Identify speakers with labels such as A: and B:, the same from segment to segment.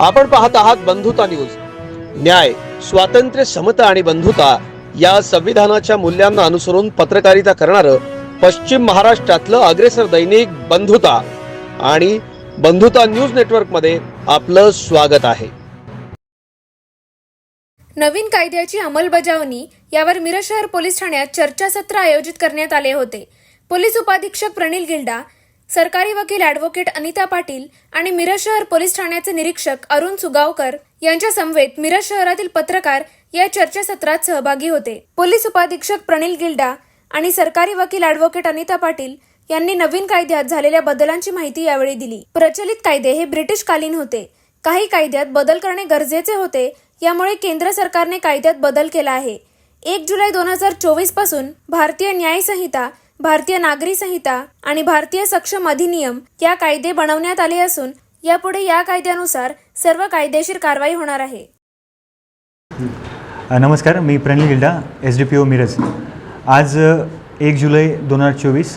A: आपण पाहत आहात बंधुता न्यूज. न्याय स्वातंत्र्य समता आणि बंधुता या संविधानाच्या मूल्यांना अनुसरून पत्रकारिता करणारं पश्चिम महाराष्ट्रातलं अग्रेसर दैनिक बंधुता आणि बंधुता न्यूज नेटवर्कमध्ये आपलं स्वागत आहे.
B: नवीन कायद्याची अंमलबजावणी यावर मिरज शहर पोलीस ठाण्यात चर्चासत्र आयोजित करण्यात आले होते. पोलीस उपाधीक्षक प्रणिल गिल्डा सरकारी वकील ॲडव्होकेट अनिता पाटील आणि मिरज शहर पोलीस ठाण्याचे निरीक्षक अरुण सुगावकर यांच्या समवेत मिरज शहरातील पत्रकार या चर्चासत्रात सहभागी होते. पोलीस उपाधीक्षक प्रणिल गिल्डा आणि सरकारी वकील ॲडव्होकेट अनिता पाटील यांनी नवीन कायद्यात झालेल्या बदलांची माहिती यावेळी दिली. प्रचलित कायदे हे ब्रिटिश कालीन होते. काही कायद्यात बदल करणे गरजेचे होते यामुळे केंद्र सरकारने कायद्यात बदल केला आहे. एक जुलै दोन हजार चोवीसपासून भारतीय न्यायसंहिता भारतीय नागरी संहिता आणि भारतीय सक्षम अधिनियम या कायदे बनवण्यात आले असून यापुढे या कायद्यानुसार सर्व कायदेशीर कारवाई होणार आहे.
C: नमस्कार मी Pranil Gilda S D P O Miraj. आज एक जुलै दोन हजार चोवीस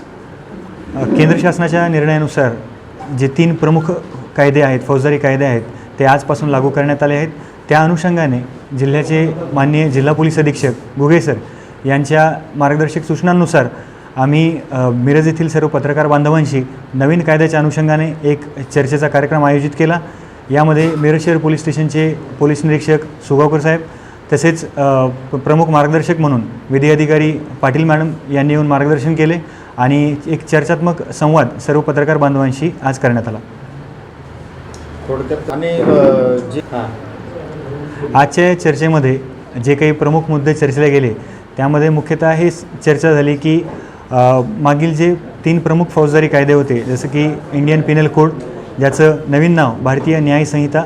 C: केंद्र शासनाच्या निर्णयानुसार जे तीन प्रमुख कायदे आहेत फौजदारी कायदे आहेत ते आजपासून लागू करण्यात आले आहेत. त्या अनुषंगाने जिल्ह्याचे माननीय जिल्हा पोलीस अधीक्षक गुगे सर यांच्या मार्गदर्शक सूचनांनुसार आम्ही मिरज येथील सर्व पत्रकार बांधवांशी नवीन कायद्याच्या अनुषंगाने एक चर्चेचा कार्यक्रम आयोजित केला. यामध्ये मिरज शहर पोलीस स्टेशनचे पोलीस निरीक्षक सुगावकर साहेब तसेच प्रमुख मार्गदर्शक म्हणून विधी अधिकारी पाटील मॅडम यांनी येऊन मार्गदर्शन केले आणि एक चर्चात्मक संवाद सर्व पत्रकार बांधवांशी आज करण्यात आला.
D: थोडक्यात आणि
C: आजच्या या चर्चेमध्ये जे काही प्रमुख मुद्दे चर्चेला गेले त्यामध्ये मुख्यतः हे चर्चा झाली की मागील जे तीन प्रमुख फौजदारी कायदे होते जसं की इंडियन पिनल कोड ज्याचं नवीन नाव भारतीय न्याय संहिता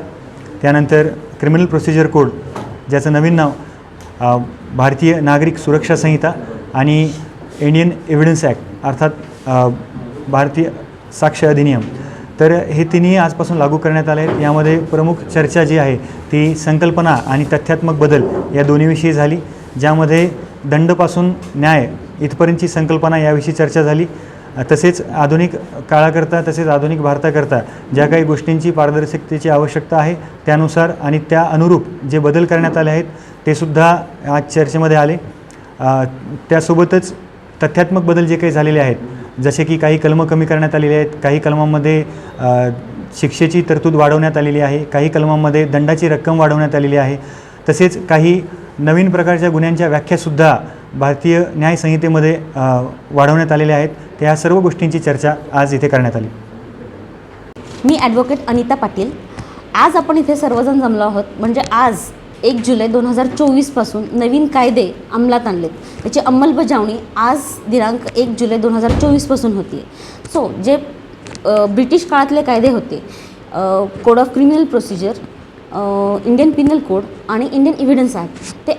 C: त्यानंतर क्रिमिनल प्रोसिजर कोड ज्याचं नवीन नाव भारतीय नागरिक सुरक्षा संहिता आणि इंडियन एव्हिडन्स ॲक्ट अर्थात भारतीय साक्ष अधिनियम. तर हे तिन्ही आजपासून लागू करण्यात आले आहेत. यामध्ये प्रमुख चर्चा जी आहे ती संकल्पना आणि तथ्यात्मक बदल या दोन्हीविषयी झाली ज्यामध्ये दंडपासून न्याय इथपर्यंतची संकल्पना याविषयी चर्चा झाली. तसेच आधुनिक काळाकरता तसेच आधुनिक भारताकरता ज्या काही गोष्टींची पारदर्शकतेची आवश्यकता आहे त्यानुसार आणि त्या अनुरूप जे बदल करण्यात आले आहेत ते सुद्धा आज चर्चेमध्ये आले. त्यासोबतच तथ्यात्मक बदल जे काही झालेले आहेत जसे की काही कलमं कमी करण्यात आलेली आहेत काही कलमांमध्ये शिक्षेची तरतूद वाढवण्यात आलेली आहे काही कलमांमध्ये दंडाची रक्कम वाढवण्यात आलेली आहे. तसेच काही नवीन प्रकारच्या गुन्ह्यांच्या व्याख्यासुद्धा भारतीय न्यायसंहितेमध्ये वाढवण्यात आलेल्या आहेत. त्या सर्व गोष्टींची चर्चा आज इथे करण्यात आली.
E: मी ॲडव्होकेट अनिता पाटील. आज आपण इथे सर्वजण जमलो आहोत. म्हणजे आज एक जुलै दोन हजार चोवीसपासून नवीन कायदे अंमलात आणलेत. त्याची अंमलबजावणी आज दिनांक एक जुलै दोन हजार चोवीसपासून होती सो जे ब्रिटिश काळातले कायदे होते code of criminal procedure Indian penal code आणि इंडियन इव्हिडन्स ॲक्ट ते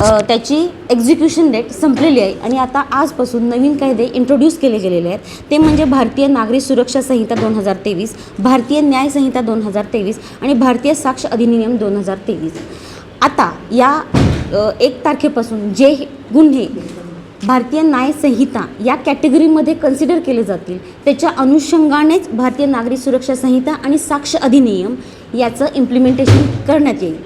E: त्याची एक्झिक्युशन डेट संपलेली आहे. आणि आता आजपासून नवीन कायदे इंट्रोड्यूस केले गेलेले आहेत. ते म्हणजे भारतीय नागरी सुरक्षा संहिता दोन हजार तेवीस भारतीय न्याय संहिता दोन हजार तेवीस आणि भारतीय साक्ष अधिनियम दोन हजार तेवीस. आता या एक तारखेपासून जे गुन्हे भारतीय न्याय संहिता या कॅटेगरीमध्ये कन्सिडर केले जातील त्याच्या अनुषंगानेच भारतीय नागरी सुरक्षा संहिता आणि साक्ष अधिनियम याचं इम्प्लिमेंटेशन करण्यात येईल.